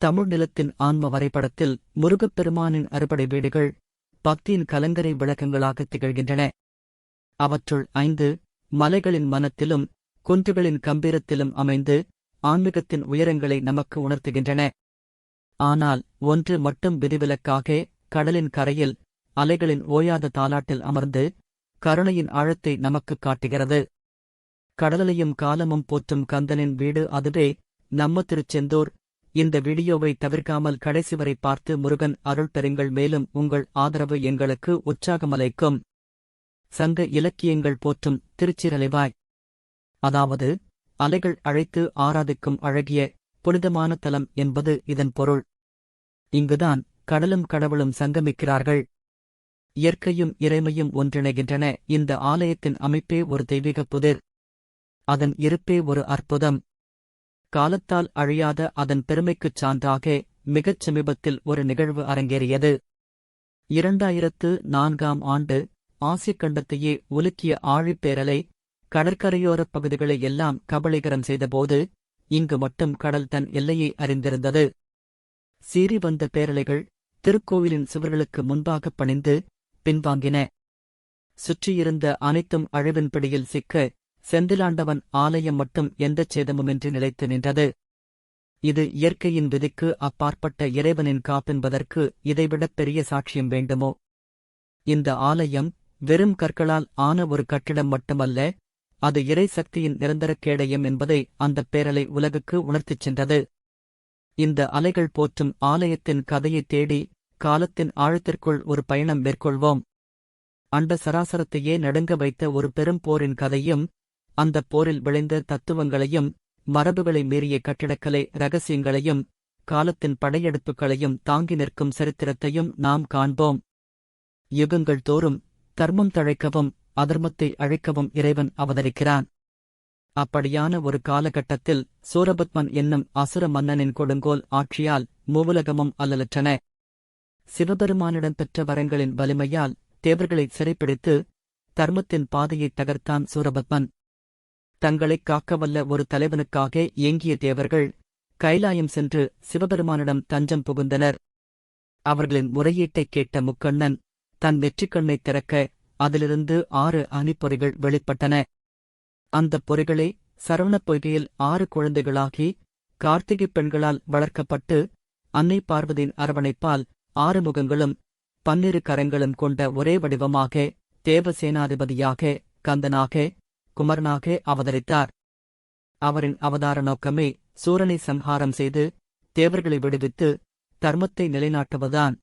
தமிழ் நிலத்தின் ஆன்ம வரைபடத்தில் முருகப்பெருமானின் அறுபடை வீடுகள் பக்தியின் கலங்கரை விளக்கங்களாக திகழ்கின்றன. அவற்றுள் ஐந்து மலைகளின் மனத்திலும் குன்றுகளின் கம்பீரத்திலும் அமைந்து ஆன்மீகத்தின் உயரங்களை நமக்கு உணர்த்துகின்றன. ஆனால் ஒன்று மட்டும் விதிவிலக்காக கடலின் கரையில் அலைகளின் ஓயாத தாலாட்டில் அமர்ந்து கருணையின் ஆழத்தை நமக்குக் காட்டுகிறது. கடலையும் காலமும் போற்றும் கந்தனின் வீடு அதுவே நம்ம திருச்செந்தூர் இந்த வீடியோவை தவிர்க்காமல் கடைசி வரை பார்த்து முருகன் அருள் பெறுங்கள். மேலும் உங்கள் ஆதரவு எங்களுக்கு உற்சாகமலைக்கும் சங்க இலக்கியங்கள் போற்றும் திருச்சிரலைவாய் அதாவது அலைகள் அழைத்து ஆராதிக்கும் அழகிய புனிதமான தலம் என்பது இதன் பொருள். இங்குதான் கடலும் கடவுளும் சங்கமிக்கிறார்கள். இயற்கையும் இறைமையும் ஒன்றிணைகின்றன. இந்த ஆலயத்தின் அமைப்பே ஒரு தெய்வீக புதிர். அதன் இருப்பே ஒரு அற்புதம். காலத்தால் அழியாத அதன் பெருமைக்குச் சான்றாக மிகச் சமீபத்தில் ஒரு நிகழ்வு அரங்கேறியது. இரண்டாயிரத்து நான்காம் ஆண்டு ஆசியக் கண்டத்தையே உலுக்கிய ஆழிப்பேரலை கடற்கரையோரப் பகுதிகளை எல்லாம் கபளீகரம் செய்தபோது இங்கு மட்டும் கடல் தன் எல்லையை அறிந்திருந்தது. சீறி வந்த பேரலைகள் திருக்கோவிலின் சுவர்களுக்கு முன்பாகப் பணிந்து பின்வாங்கின. சுற்றியிருந்த அனைத்தும் அழிவின் பிடியில் சிக்க செந்திலாண்டவன் ஆலயம் மட்டும் எந்தச் சேதமுமின்றி நிலைத்து நின்றது? இது இயற்கையின் விதிக்கு அப்பாற்பட்ட இறைவனின் காப்பென்பதற்கு இதைவிடப் பெரிய சாட்சியம் வேண்டுமோ? இந்த ஆலயம் வெறும் கற்களால் ஆன ஒரு கட்டிடம் மட்டுமல்ல அது இறை சக்தியின் நிரந்தர கேடயம் என்பதை அந்தப் பேரலை உலகுக்கு உணர்த்திச் சென்றது. இந்த அலைகள் போற்றும் ஆலயத்தின் கதையைத் தேடி காலத்தின் ஆழத்திற்குள் ஒரு பயணம் மேற்கொள்வோம். அண்ட சராசரத்தையே நடுங்க வைத்த ஒரு பெரும் போரின் கதையும் அந்தப் போரில் விளைந்த தத்துவங்களையும் மரபுகளை மீறிய கட்டிடக்கலை ரகசியங்களையும் காலத்தின் படையெடுப்புகளையும் தாங்கி நிற்கும் சரித்திரத்தையும் நாம் காண்போம். யுகங்கள் தோறும் தர்மம் தழைக்கவும் அதர்மத்தை அழைக்கவும் இறைவன் அவதரிக்கிறான். அப்படியான ஒரு காலகட்டத்தில் சூரபத்மன் என்னும் அசுர மன்னனின் கொடுங்கோல் ஆட்சியால் மூவுலகமும் அல்லலற்றன. சிவபெருமானிடம் பெற்ற வரங்களின் வலிமையால் தேவர்களை சிறைப்பிடித்து தர்மத்தின் பாதையைத் தகர்த்தான் சூரபத்மன். தங்களைக் காக்கவல்ல ஒரு தலைவனுக்காக ஏங்கிய தேவர்கள் கைலாயம் சென்று சிவபெருமானிடம் தஞ்சம் புகுந்தனர். அவர்களின் முறையீட்டைக் கேட்ட முக்கண்ணன் தன் நெற்றிக்கண்ணைத் திறக்க அதிலிருந்து ஆறு அணிப்பொறிகள் வெளிப்பட்டன. அந்தப் பொறிகளே சரவணப் பொய்கையில் ஆறு குழந்தைகளாகி கார்த்திகைப் பெண்களால் வளர்க்கப்பட்டு அன்னை பார்வதியின் அரவணைப்பால் ஆறு முகங்களும் பன்னிரு கரங்களும் கொண்ட ஒரே வடிவமாக தேவசேனாதிபதியாக கந்தனாக குமரனாக அவதரித்தார். அவரின் அவதார நோக்கமே சூரனை சம்ஹாரம் செய்து தேவர்களை விடுவித்து தர்மத்தை நிலைநாட்டுவதுதான்.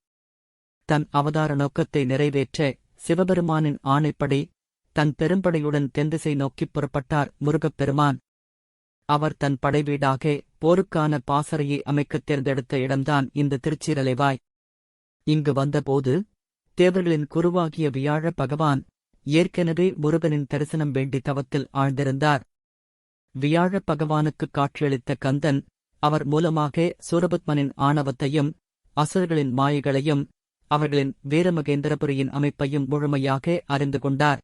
தன் அவதார நோக்கத்தை நிறைவேற்ற சிவபெருமானின் ஆணைப்படி தன் பெரும்படையுடன் தென்திசை நோக்கிப் புறப்பட்டார் முருகப்பெருமான். அவர் தன் படைவீடாக போருக்கான பாசறையை அமைக்கத் தேர்ந்தெடுத்த இடம்தான் இந்த திருச்சிரலைவாய். இங்கு வந்தபோது தேவர்களின் குருவாகிய வியாழ பகவான் ஏற்கனவே முருகனின் தரிசனம் வேண்டி தவத்தில் ஆழ்ந்திருந்தார். வியாழ பகவானுக்குக் காட்சியளித்த கந்தன் அவர் மூலமாக சூரபத்மனின் ஆணவத்தையும் அசுரர்களின் மாயைகளையும் அவர்களின் வீரமகேந்திரபுரியின் அமைப்பையும் முழுமையாக அறிந்து கொண்டார்.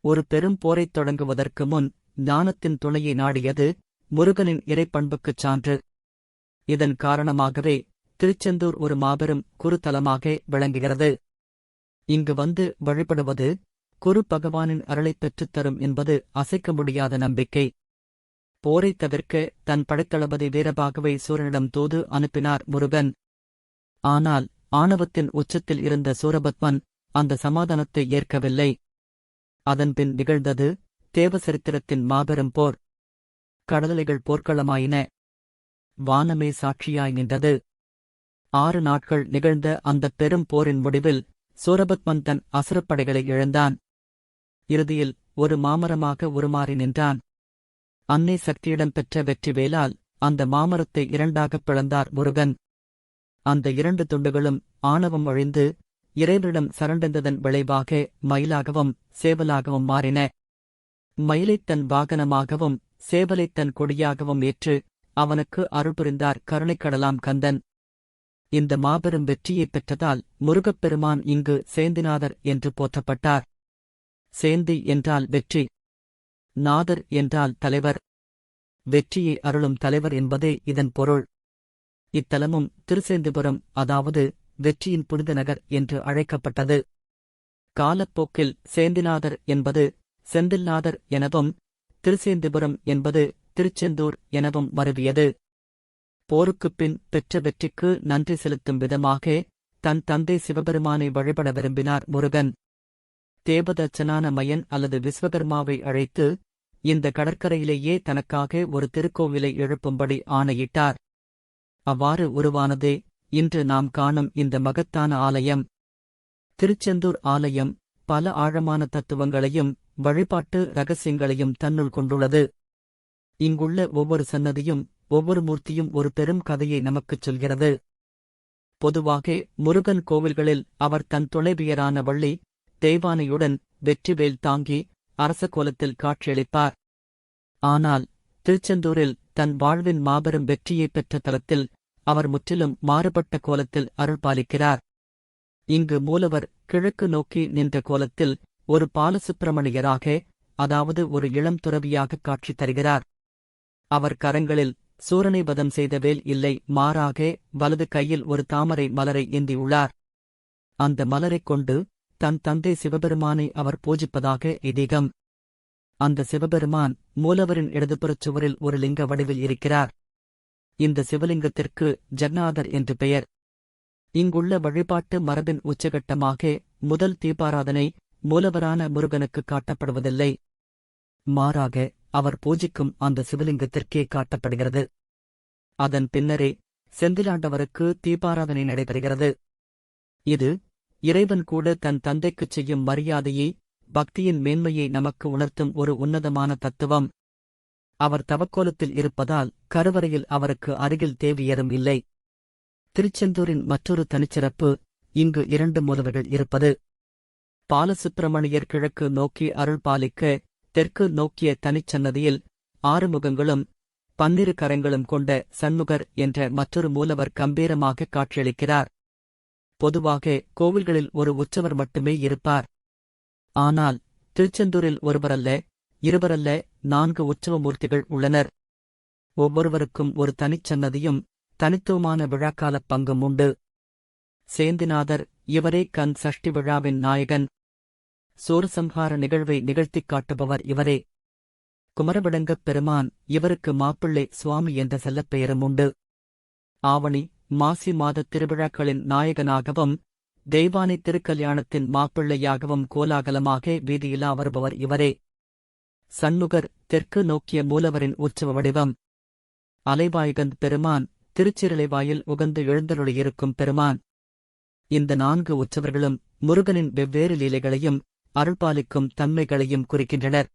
ஒரு பெரும் போரைத் தொடங்குவதற்கு முன் ஞானத்தின் துணையை நாடியது முருகனின் இறைப்பண்புக்குச் சான்று. இதன் காரணமாகவே திருச்செந்தூர் ஒரு மாபெரும் குருத்தலமாக விளங்குகிறது. இங்கு வந்து வழிபடுவது குரு பகவானின் அருளைப் பெற்றுத்தரும் என்பது அசைக்க முடியாத நம்பிக்கை. போரைத் தவிர்க்க தன் படைத்தளபதி வீரபாகவை சூரனிடம் தூது அனுப்பினார் முருகன். ஆனால் ஆணவத்தின் உச்சத்தில் இருந்த சூரபத்மன் அந்த சமாதானத்தை ஏற்கவில்லை. அதன்பின் நிகழ்ந்தது தேவசரித்திரத்தின் மாபெரும் போர். கடலைகள் போர்க்களமாயின. வானமே சாட்சியாய் நின்றது. ஆறு நாட்கள் நிகழ்ந்த அந்தப் பெரும் போரின் முடிவில் சூரபத்மன் தன் அசுரப்படைகளை இழந்தான். இறுதியில் ஒரு மாமரமாக உருமாறி நின்றான். அன்னை சக்தியிடம் பெற்ற வெற்றி வேலால் அந்த மாமரத்தை இரண்டாகப் பிளந்தார் முருகன். அந்த இரண்டு துண்டுகளும் ஆணவம் அழிந்து இறைவனிடம் சரண்டந்ததன் விளைவாக மயிலாகவும் சேவலாகவும் மாறின. மயிலைத் தன் வாகனமாகவும் சேவலைத் தன் கொடியாகவும் ஏற்று அவனுக்கு அருள் புரிந்தார் கருணைக்கடலாம் கந்தன். இந்த மாபெரும் வெற்றியைப் பெற்றதால் முருகப்பெருமான் இங்கு சேந்திநாதர் என்று போற்றப்பட்டார். சேந்தி என்றால் வெற்றி. நாதர் என்றால் தலைவர். வெற்றியை அருளும் தலைவர் என்பதே இதன் பொருள். இத்தலமும் திருசேந்திபுரம் அதாவது வெற்றியின் புனித நகர் என்று அழைக்கப்பட்டது. காலப்போக்கில் சேந்திநாதர் என்பது செந்தில்நாதர் எனவும் திருசேந்திபுரம் என்பது திருச்செந்தூர் எனவும் மருவியது போருக்குப் பின் பெற்ற வெற்றிக்கு நன்றி செலுத்தும் விதமாக தன் தந்தை சிவபெருமானை வழிபட விரும்பினார் முருகன். தேவதச்சனான மயன் அல்லது விஸ்வகர்மாவை அழைத்து இந்த கடற்கரையிலேயே தனக்காக ஒரு திருக்கோவிலை எழுப்பும்படி ஆணையிட்டார். அவ்வாறு உருவானதே இன்று நாம் காணும் இந்த மகத்தான ஆலயம். திருச்செந்தூர் ஆலயம் பல ஆழமான தத்துவங்களையும் வழிபாட்டு ரகசியங்களையும் தன்னுள் கொண்டுள்ளது. இங்குள்ள ஒவ்வொரு சன்னதியும் ஒவ்வொரு மூர்த்தியும் ஒரு பெரும் கதையை நமக்குச் சொல்கிறது. பொதுவாக முருகன் கோவில்களில் அவர் தன் துணைவியரான வள்ளி தேவானையுடன் வெற்றிவேல் தாங்கி அரச கோலத்தில் காட்சியளிப்பார். ஆனால் திருச்செந்தூரில் தன் வாழ்வின் மாபெரும் வெற்றியைப் பெற்ற தலத்தில் அவர் முற்றிலும் மாறுபட்ட கோலத்தில் அருள்பாலிக்கிறார் இங்கு மூலவர் கிழக்கு நோக்கி நின்ற கோலத்தில் ஒரு பாலசுப்பிரமணியராக அதாவது ஒரு இளம் துறவியாக காட்சி தருகிறார். அவர் கரங்களில் சூரனை வதம் செய்த வேல் இல்லை மாறாக வலது கையில் ஒரு தாமரை மலரை ஏந்தியுள்ளார் அந்த மலரைக் கொண்டு தன் தந்தை சிவபெருமானை அவர் பூஜிப்பதாக இதீகம் அந்த சிவபெருமான் மூலவரின் இடதுபுறச் சுவரில் ஒரு லிங்க வடிவில் இருக்கிறார். இந்த சிவலிங்கத்திற்கு ஜக்நாதர் என்று பெயர். இங்குள்ள வழிபாட்டு மரபின் உச்சகட்டமாக முதல் தீபாராதனை மூலவரான முருகனுக்கு காட்டப்படுவதில்லை. மாறாக அவர் பூஜிக்கும் அந்த சிவலிங்கத்திற்கே காட்டப்படுகிறது. அதன் பின்னரே செந்திலாண்டவருக்கு தீபாராதனை நடைபெறுகிறது. இது இறைவன் கூட தன் தந்தைக்குச் செய்யும் மரியாதையை பக்தியின் மேன்மையை நமக்கு உணர்த்தும் ஒரு உன்னதமான தத்துவம். அவர் தவக்கோலத்தில் இருப்பதால் கருவறையில் அவருக்கு அருகில் தேவியரும் இல்லை. திருச்செந்தூரின் மற்றொரு தனிச்சிறப்பு இங்கு இரண்டு மூலவர்கள் இருப்பது. பாலசுப்பிரமணியர் கிழக்கு நோக்கி அருள் பாலிக்க தெற்கு நோக்கிய தனிச்சன்னதியில் ஆறு முகங்களும் பன்னிரு கரங்களும் கொண்ட சண்முகர் என்ற மற்றொரு மூலவர் கம்பீரமாக காட்சியளிக்கிறார். பொதுவாக கோவில்களில் ஒரு உற்சவர் மட்டுமே இருப்பார். ஆனால் திருச்செந்தூரில் ஒருவரல்ல இருவரல்ல நான்கு உற்சவ மூர்த்திகள் உள்ளனர். ஒவ்வொருவருக்கும் ஒரு தனிச்சன்னதியும் தனித்துவமான விழாக்காலப் பங்கும் உண்டு. சேந்திநாதர் இவரே கண் சஷ்டி விழாவின் நாயகன். சூரசம்ஹார நிகழ்வை நிகழ்த்திக் காட்டுபவர் இவரே. குமரவிடங்கப் பெருமான் இவருக்கு மாப்பிள்ளை சுவாமி என்ற செல்லப்பெயரும் உண்டு. ஆவணி மாசி மாதத் திருவிழாக்களின் நாயகனாகவும் தெய்வானை திருக்கல்யாணத்தின் மாப்பிள்ளையாகவும் கோலாகலமாக வீதியிலா வருபவர் இவரே. சண்முகர் தெற்கு நோக்கிய மூலவரின் உற்சவ வடிவம். அலைவாய்கந்த் பெருமான் திருச்சிரலைவாயில் உகந்து எழுந்தருளியிருக்கும் பெருமான். இந்த நான்கு உற்சவர்களும் முருகனின் வெவ்வேறு லீலைகளையும் அருள்பாலிக்கும் தன்மைகளையும் குறிக்கின்றனர்.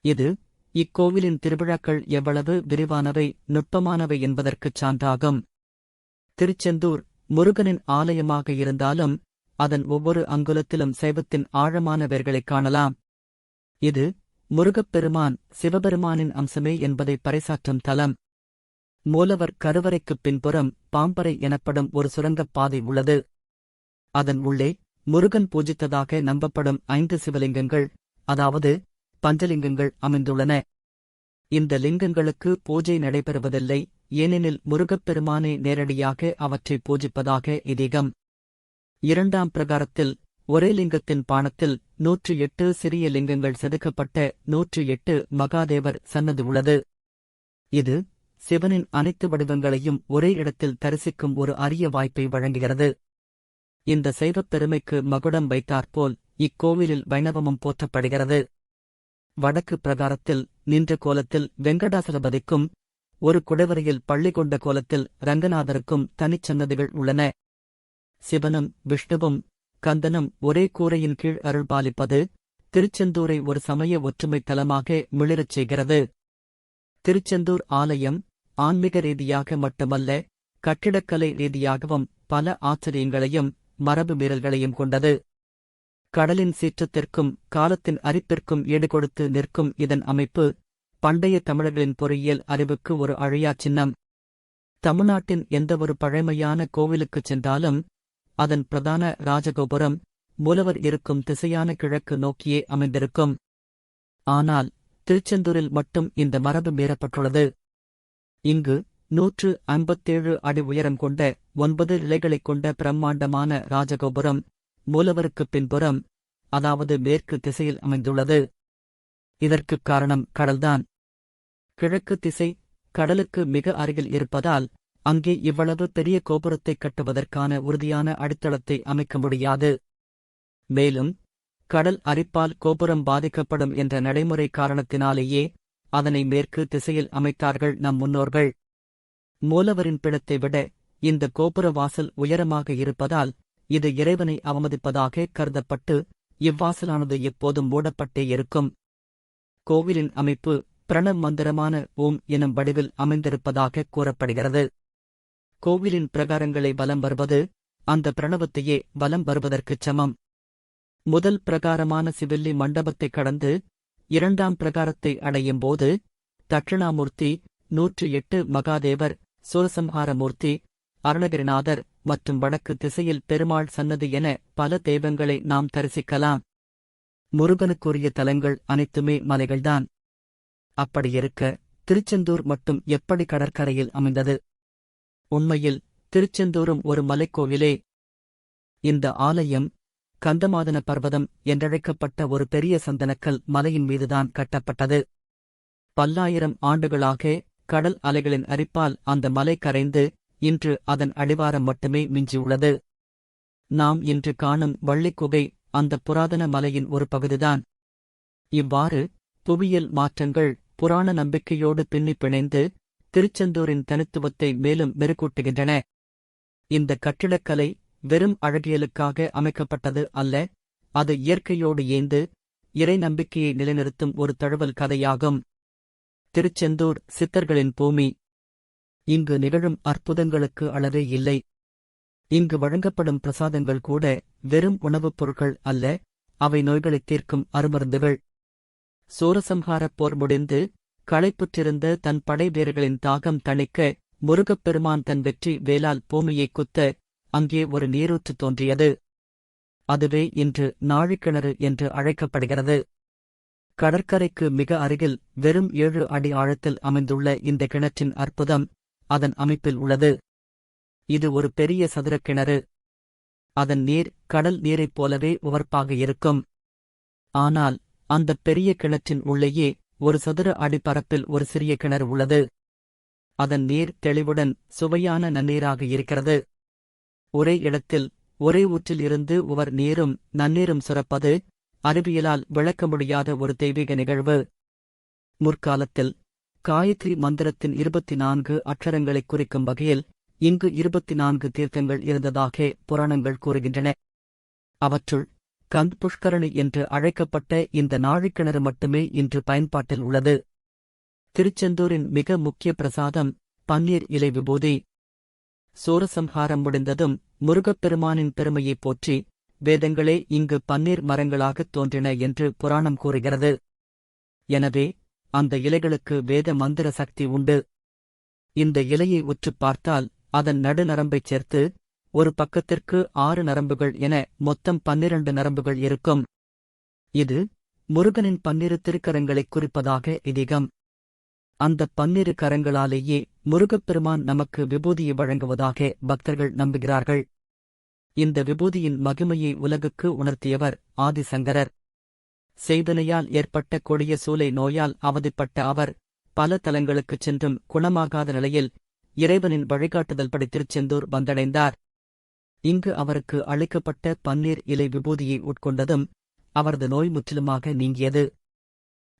இது இக்கோவிலின் திருவிழாக்கள் எவ்வளவு விரிவானவை நுட்பமானவை என்பதற்குச் சான்றாகும். திருச்செந்தூர் முருகனின் ஆலயமாக இருந்தாலும் அதன் ஒவ்வொரு அங்குலத்திலும் சைவத்தின் ஆழமான வேர்களைக் காணலாம். இது முருகப்பெருமான் சிவபெருமானின் அம்சமே என்பதை பறைசாற்றும் தலம். மூலவர் கருவறைக்குப் பின்புறம் பாம்பறை எனப்படும் ஒரு சுரங்கப் பாதை உள்ளது. அதன் உள்ளே முருகன் பூஜித்ததாக நம்பப்படும் ஐந்து சிவலிங்கங்கள் அதாவது பஞ்சலிங்கங்கள் அமைந்துள்ளன. இந்த லிங்கங்களுக்கு பூஜை நடைபெறுவதில்லை. ஏனெனில் முருகப்பெருமானை நேரடியாக அவற்றை பூஜிப்பதாக இதீகம் இரண்டாம் பிரகாரத்தில் ஒரே லிங்கத்தின் பாணத்தில் நூற்று எட்டு சிறிய லிங்கங்கள் செதுக்கப்பட்ட நூற்று எட்டு மகாதேவர் சன்னதி உள்ளது. இது சிவனின் அனைத்து வடிவங்களையும் ஒரே இடத்தில் தரிசிக்கும் ஒரு அரிய வாய்ப்பை வழங்குகிறது. இந்த சைவப் பெருமைக்கு மகுடம் வைத்தாற்போல் இக்கோவிலில் வைணவமும் போற்றப்படுகிறது. வடக்கு பிரகாரத்தில் நின்ற கோலத்தில் வெங்கடாசலபதிக்கும் ஒரு குடைவரையில் பள்ளி கொண்ட கோலத்தில் ரங்கநாதருக்கும் தனிச்சன்னதிகள் உள்ளன. சிவனும் விஷ்ணுவும் கந்தனும் ஒரே கூரையின் கீழ் அருள்பாலிப்பது திருச்செந்தூரை ஒரு சமய ஒற்றுமை தலமாக மிளிரச் செய்கிறது. திருச்செந்தூர் ஆலயம் ஆன்மீக ரீதியாக மட்டுமல்ல கட்டிடக்கலை ரீதியாகவும் பல ஆச்சரியங்களையும் மரபு மீறல்களையும் கொண்டது. கடலின் சீற்றத்திற்கும் காலத்தின் அரிப்பிற்கும் ஈடுகொடுத்து நிற்கும் இதன் அமைப்பு பண்டைய தமிழர்களின் பொறியியல் அறிவுக்கு ஒரு அழியா சின்னம். தமிழ்நாட்டின் எந்தவொரு பழமையான கோவிலுக்குச் சென்றாலும் அதன் பிரதான ராஜகோபுரம் மூலவர் இருக்கும் திசையான கிழக்கு நோக்கியே அமைந்திருக்கும். ஆனால் திருச்செந்தூரில் மட்டும் இந்த மரபு மீறப்பட்டுள்ளது. இங்கு நூற்று ஐம்பத்தேழு அடி உயரம் கொண்ட ஒன்பது இலைகளைக் கொண்ட பிரம்மாண்டமான ராஜகோபுரம் மூலவருக்குப் பின்புறம் அதாவது மேற்கு திசையில் அமைந்துள்ளது. இதற்குக் காரணம் கடல்தான். கிழக்கு திசை கடலுக்கு மிக அருகில் இருப்பதால் அங்கே இவ்வளவு பெரிய கோபுரத்தை கட்டுவதற்கான உறுதியான அடித்தளத்தை அமைக்க முடியாது. மேலும் கடல் அரிப்பால் கோபுரம் பாதிக்கப்படும் என்ற நடைமுறை காரணத்தினாலேயே அதனை மேற்கு திசையில் அமைத்தார்கள் நம் முன்னோர்கள். மூலவரின் பிடத்தை விட இந்த கோபுர வாசல் உயரமாக இருப்பதால் இது இறைவனை அவமதிப்பதாக கருதப்பட்டு இவ்வாசலானது எப்போதும் மூடப்பட்டே இருக்கும். கோவிலின் அமைப்பு பிரணவ் மந்திரமான ஓம் எனும் வடிவில் அமைந்திருப்பதாக கூறப்படுகிறது. கோவிலின் பிரகாரங்களை வலம் வருவது அந்த பிரணவத்தையே வலம் வருவதற்குச் சமம். முதல் பிரகாரமான சிவில்லி மண்டபத்தை கடந்து இரண்டாம் பிரகாரத்தை அடையும் போது தட்சிணாமூர்த்தி நூற்று எட்டு மகாதேவர் சூரசம்ஹாரமூர்த்தி அருணகிரிநாதர் மற்றும் வடக்கு திசையில் பெருமாள் சன்னதி என பல தெய்வங்களை நாம் தரிசிக்கலாம். முருகனுக்குரிய தலங்கள் அனைத்துமே மலைகள்தான். அப்படியிருக்க திருச்செந்தூர் மட்டும் எப்படி கடற்கரையில் அமைந்தது? உண்மையில் திருச்செந்தூரும் ஒரு மலைக்கோவிலே. இந்த ஆலயம் கந்தமாதன பர்வதம் என்றழைக்கப்பட்ட ஒரு பெரிய சந்தனக்கல் மலையின் மீதுதான் கட்டப்பட்டது. பல்லாயிரம் ஆண்டுகளாக கடல் அலைகளின் அரிப்பால் அந்த மலை கரைந்து இன்று அதன் அடிவாரம் மட்டுமே மிஞ்சியுள்ளது. நாம் இன்று காணும் வள்ளிக்குகை அந்த புராதன மலையின் ஒரு பகுதிதான். இவ்வாறு புவியியல் மாற்றங்கள் புராண நம்பிக்கையோடு பின்னி பிணைந்து திருச்செந்தூரின் தனித்துவத்தை மேலும் மெருகூட்டுகின்றன. இந்த கட்டிடக்கலை வெறும் அழகியலுக்காக அமைக்கப்பட்டது அல்ல அது இயற்கையோடு ஏந்து இறை நம்பிக்கையை நிலைநிறுத்தும் ஒரு தழுவல் கதையாகும். திருச்செந்தூர் சித்தர்களின் பூமி. இங்கு நிகழும் அற்புதங்களுக்கு அளவே இல்லை. இங்கு வழங்கப்படும் பிரசாதங்கள் கூட வெறும் உணவுப் பொருட்கள் அல்ல அவை நோய்களைத் தீர்க்கும் அருமருந்துகள். சூரசம்ஹாரப் போர் முடிந்து களைப்புற்றிருந்த தன் படை வீரர்களின் தாகம் தணிக்க முருகப்பெருமான் தன் வெற்றி வேலால் பூமியைக் குத்த அங்கே ஒரு நீரூற்று தோன்றியது. அதுவே இன்று நாழிக்கிணறு என்று அழைக்கப்படுகிறது. கடற்கரைக்கு மிக அருகில் வெறும் ஏழு அடி ஆழத்தில் அமைந்துள்ள இந்த கிணற்றின் அற்புதம் அதன் அமைப்பில் உள்ளது. இது ஒரு பெரிய சதுரக் கிணறு. அதன் நீர் கடல் நீரைப் போலவே உவர்ப்பாக இருக்கும். ஆனால் அந்தப் பெரிய கிணற்றின் உள்ளேயே ஒரு சதுர அடிப்பரப்பில் ஒரு சிறிய கிணறு உள்ளது. அதன் நீர் தெளிவுடன் சுவையான நன்னீராக இருக்கிறது. ஒரே இடத்தில் ஒரே ஊற்றில் இருந்து உவர் நீரும் நன்னீரும் சுரப்பது அறிவியலால் விளக்க முடியாத ஒரு தெய்வீக நிகழ்வு. முற்காலத்தில் காயத்ரி மந்திரத்தின் இருபத்தி நான்கு அக்ஷரங்களை குறிக்கும் வகையில் இங்கு இருபத்தி நான்கு தீர்த்தங்கள் இருந்ததாக புராணங்கள் கூறுகின்றன. அவற்றுள் கந்த் புஷ்கரணி என்று அழைக்கப்பட்ட இந்த நாழிக்கிணறு மட்டுமே இன்று பயன்பாட்டில் உள்ளது. திருச்செந்தூரின் மிக முக்கிய பிரசாதம் பன்னீர் இலை விபூதி சூரசம்ஹாரம் முடிந்ததும் முருகப்பெருமானின் பெருமையைப் போற்றி வேதங்களே இங்கு பன்னீர் மரங்களாகத் தோன்றின என்று புராணம் கூறுகிறது. எனவே அந்த இலைகளுக்கு வேத மந்திர சக்தி உண்டு. இந்த இலையை உற்றுப் பார்த்தால் அதன் நடுநரம்பைச் சேர்த்து ஒரு பக்கத்திற்கு ஆறு நரம்புகள் என மொத்தம் பன்னிரண்டு நரம்புகள் இருக்கும். இது முருகனின் பன்னிரு திருக்கரங்களைக் குறிப்பதாக இதிகம் அந்த பன்னிரு கரங்களாலேயே முருகப்பெருமான் நமக்கு விபூதியை வழங்குவதாக பக்தர்கள் நம்புகிறார்கள். இந்த விபூதியின் மகிமையை உலகுக்கு உணர்த்தியவர் ஆதிசங்கரர். செய்தனையால் ஏற்பட்ட கொடிய சூலை நோயால் அவதிப்பட்ட அவர் பல தலங்களுக்குச் சென்றும் குணமாகாத நிலையில் இறைவனின் வழிகாட்டுதல் படி திருச்செந்தூர் வந்தடைந்தார். இங்கு அவருக்கு அளிக்கப்பட்ட பன்னீர் இலை விபூதியை உட்கொண்டதும் அவரது நோய் முற்றிலுமாக நீங்கியது.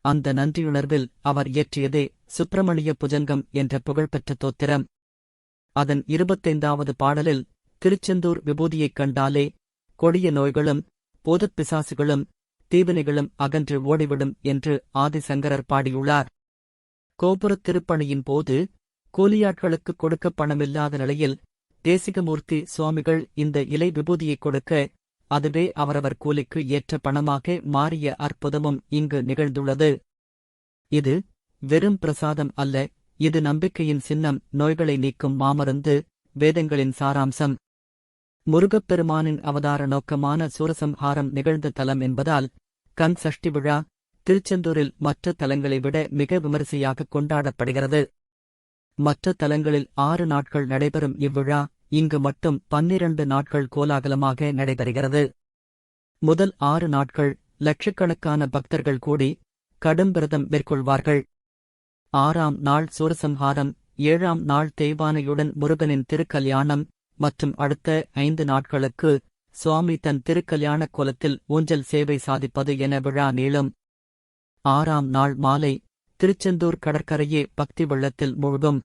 அந்த நன்றியுணர்வில் அவர் இயற்றியதே சுப்பிரமணிய புஜங்கம் என்ற புகழ்பெற்ற தோத்திரம். அதன் இருபத்தைந்தாவது பாடலில் திருச்செந்தூர் விபூதியைக் கண்டாலே கொடிய நோய்களும் பிசாசுகளும் தீவினைகளும் அகன்று ஓடிவிடும் என்று ஆதிசங்கரர் பாடியுள்ளார். கோபுரத் திருப்பணியின் போது கூலியாட்களுக்கு கொடுக்க பணமில்லாத நிலையில் தேசிகமூர்த்தி சுவாமிகள் இந்த இலை விபூதியைக் கொடுக்க அதுவே அவரவர் கூலிக்கு ஏற்ற பணமாக மாறிய அற்புதமும் இங்கு நிகழ்ந்துள்ளது. இது வெறும் பிரசாதம் அல்ல இது நம்பிக்கையின் சின்னம் நோய்களை நீக்கும் மாமருந்து வேதங்களின் சாராம்சம். முருகப்பெருமானின் அவதார நோக்கமான சூரசம்ஹாரம் நிகழ்ந்த தலம் என்பதால் கண் சஷ்டி விழா திருச்செந்தூரில் மற்ற தலங்களை விட மிக விமரிசையாக கொண்டாடப்படுகிறது. மற்ற தலங்களில் ஆறு நாட்கள் நடைபெறும் இவ்விழா இங்கு மட்டும் பன்னிரண்டு நாட்கள் கோலாகலமாக நடைபெறுகிறது. முதல் ஆறு நாட்கள் லட்சக்கணக்கான பக்தர்கள் கூடி கடும் விரதம் மேற்கொள்வார்கள். ஆறாம் நாள் சூரசம்ஹாரம் ஏழாம் நாள் தேவானையுடன் முருகனின் திருக்கல்யாணம் மற்றும் அடுத்த ஐந்து நாட்களுக்கு சுவாமி தன் திருக்கல்யாண கோலத்தில் ஊஞ்சல் சேவை சாதிப்பது என விழா நீளும். ஆறாம் நாள் மாலை திருச்செந்தூர் கடற்கரையே பக்தி வெள்ளத்தில் மூழ்கும்.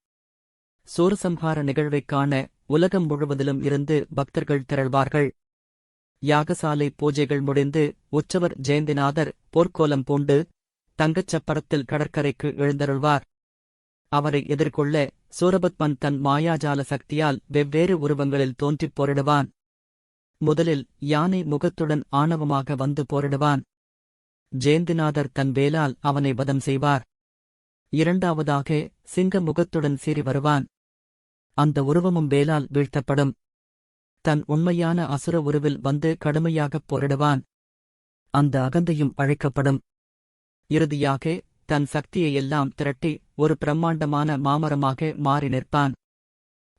சூரசம்ஹார நிகழ்வைக் காண உலகம் முழுவதிலும் இருந்து பக்தர்கள் திரள்வார்கள். யாகசாலை பூஜைகள் முடிந்து உற்சவர் ஜெயந்திநாதர் போர்க்கோலம் பூண்டு தங்கச்சப்பரத்தில் கடற்கரைக்கு எழுந்தருள்வார். அவரை எதிர்கொள்ள சூரபத்மன் தன் மாயாஜால சக்தியால் வெவ்வேறு உருவங்களில் தோன்றிப் போரிடுவான். முதலில் யானை முகத்துடன் ஆணவமாக வந்து போரிடுவான். ஜெயந்திநாதர் தன் வேலால் அவனை வதம் செய்வார். இரண்டாவதாக சிங்க முகத்துடன் சீறி வருவான். அந்த உருவமும் வேலால் வீழ்த்தப்படும். தன் உண்மையான அசுர உருவில் வந்து கடுமையாகப் போரிடுவான். அந்த அகந்தையும் அழைக்கப்படும். இறுதியாக தன் சக்தியையெல்லாம் திரட்டி ஒரு பிரம்மாண்டமான மாமரமாக மாறி நிற்பான்.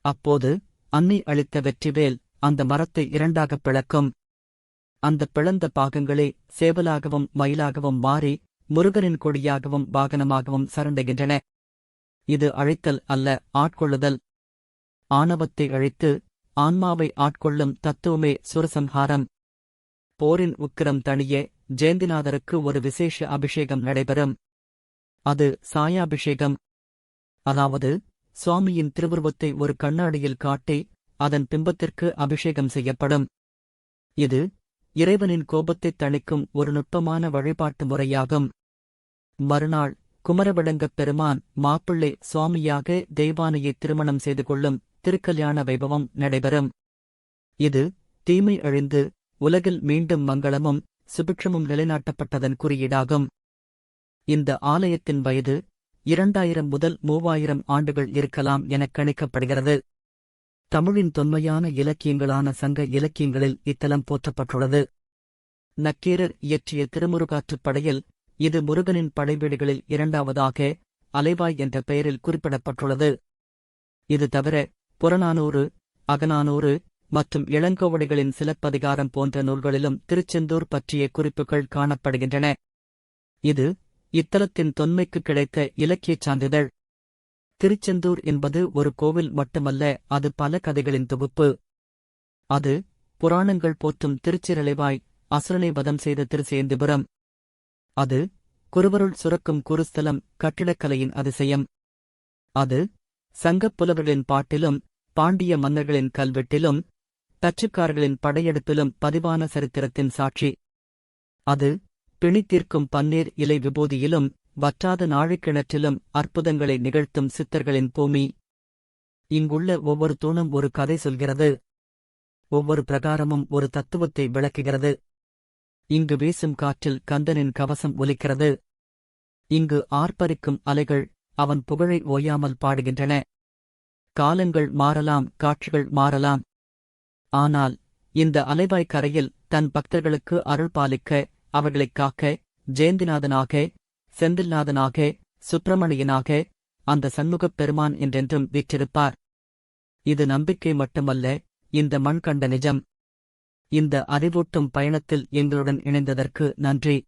அப்போது அன்னி அளித்த வெற்றிவேல் அந்த மரத்தை இரண்டாகப் பிளக்கும். அந்த பிளந்த பாகங்களே சேவலாகவும் மயிலாகவும் மாறி முருகனின் கொடியாகவும் வாகனமாகவும் சரண்டுகின்றன. இது அழைத்தல் அல்ல ஆட்கொள்ளுதல். ஆணவத்தை அழித்து ஆன்மாவை ஆட்கொள்ளும் தத்துவமே சுரசம்ஹாரம். போரின் உக்கிரம் தணிய ஜெயந்திநாதருக்கு ஒரு விசேஷ அபிஷேகம் நடைபெறும். அது சாயாபிஷேகம். அதாவது சுவாமியின் திருவுருவத்தை ஒரு கண்ணாடியில் காட்டி அதன் பிம்பத்திற்கு அபிஷேகம் செய்யப்படும். இது இறைவனின் கோபத்தைத் தணிக்கும் ஒரு நுட்பமான வழிபாட்டு முறையாகும். மறுநாள் குமரவிளங்கப் பெருமான் மாப்பிள்ளை சுவாமியாக தெய்வானையை திருமணம் செய்து கொள்ளும் திருக்கல்யாண வைபவம் நடைபெறும். இது தீமை அழிந்து உலகில் மீண்டும் மங்களமும் சுபிட்சமும் நிலைநாட்டப்பட்டதன் குறியீடாகும். இந்த ஆலயத்தின் வயது இரண்டாயிரம் முதல் மூவாயிரம் ஆண்டுகள் இருக்கலாம் எனக் கணிக்கப்படுகிறது. தமிழின் தொன்மையான இலக்கியங்களான சங்க இலக்கியங்களில் இத்தலம் போற்றப்பட்டுள்ளது. நக்கீரர் இயற்றிய திருமுருகாற்றுப் படையில் இது முருகனின் படைவீடுகளில் இரண்டாவதாக அலைவாய் என்ற பெயரில் குறிப்பிடப்பட்டுள்ளது. இது தவிர புறநானூறு அகநானூறு மற்றும் இளங்கோவடிகளின் சிலப்பதிகாரம் போன்ற நூல்களிலும் திருச்செந்தூர் பற்றிய குறிப்புகள் காணப்படுகின்றன. இது இத்தலத்தின் தொன்மைக்கு கிடைத்த இலக்கியச் சான்றிதழ். திருச்செந்தூர் என்பது ஒரு கோவில் மட்டுமல்ல அது பல கதைகளின் தொகுப்பு. அது புராணங்கள் போற்றும் திருச்சிரலைவாய் அசுரனை வதம் செய்த திருசேந்திபுரம் அது குருவருள் சுரக்கும் குருஸ்தலம் கட்டிடக்கலையின் அதிசயம். அது சங்கப் புலவர்களின் பாட்டிலும் பாண்டிய மன்னர்களின் கல்வெட்டிலும் தச்சுக்காரர்களின் படையெடுப்பிலும் பதிவான சரித்திரத்தின் சாட்சி. அது பிணித்தீர்க்கும் பன்னீர் இலை விபூதியிலும் வற்றாத நாழிக்கிணற்றிலும் அற்புதங்களை நிகழ்த்தும் சித்தர்களின் பூமி. இங்குள்ள ஒவ்வொரு தூணும் ஒரு கதை சொல்கிறது. ஒவ்வொரு பிரகாரமும் ஒரு தத்துவத்தை விளக்குகிறது. இங்கு வீசும் காற்றில் கந்தனின் கவசம் ஒலிக்கிறது. இங்கு ஆர்ப்பரிக்கும் அலைகள் அவன் புகழை ஓயாமல் பாடுகின்றன. காலங்கள் மாறலாம் காட்சிகள் மாறலாம். ஆனால் இந்த அலைவாய் கரையில் தன் பக்தர்களுக்கு அருள் பாலிக்க அவர்களைக் காக்க ஜெயந்திநாதனாக செந்தில்நாதனாக சுப்பிரமணியனாக அந்த சண்முகப் பெருமான் என்றென்றும் வீற்றிருப்பார். இது நம்பிக்கை மட்டுமல்ல இந்த மண் கண்ட நிஜம். இந்த அறிவூட்டும் பயணத்தில் எங்களுடன் இணைந்ததற்கு நன்றி.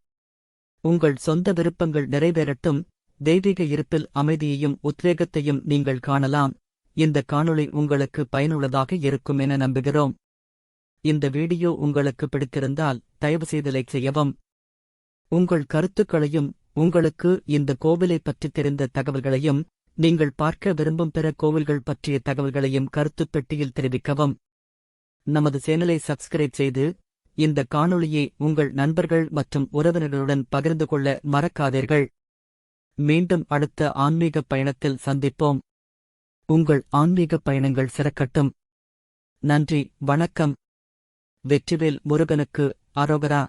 உங்கள் சொந்த விருப்பங்கள் நிறைவேறட்டும் தெய்வீக இருப்பில் அமைதியையும் உத்வேகத்தையும் நீங்கள் காணலாம். இந்த காணொளி உங்களுக்கு பயனுள்ளதாக இருக்கும் என நம்புகிறோம். இந்த வீடியோ உங்களுக்கு பிடித்திருந்தால் தயவுசெய்து லைக் செய்யவும். உங்கள் கருத்துக்களையும் உங்களுக்கு இந்த கோவிலை பற்றி தெரிந்த தகவல்களையும் நீங்கள் பார்க்க விரும்பும் பிற கோவில்கள் பற்றிய தகவல்களையும் கருத்துப் பெட்டியில் தெரிவிக்கவும். நமது சேனலை சப்ஸ்கிரைப் செய்து இந்த காணொளியை உங்கள் நண்பர்கள் மற்றும் உறவினர்களுடன் பகிர்ந்து கொள்ள மறக்காதீர்கள். மீண்டும் அடுத்த ஆன்மீக பயணத்தில் சந்திப்போம். உங்கள் ஆன்மீக பயணங்கள் சிறக்கட்டும். நன்றி வணக்கம். வெற்றிவேல் முருகனுக்கு அரோகரா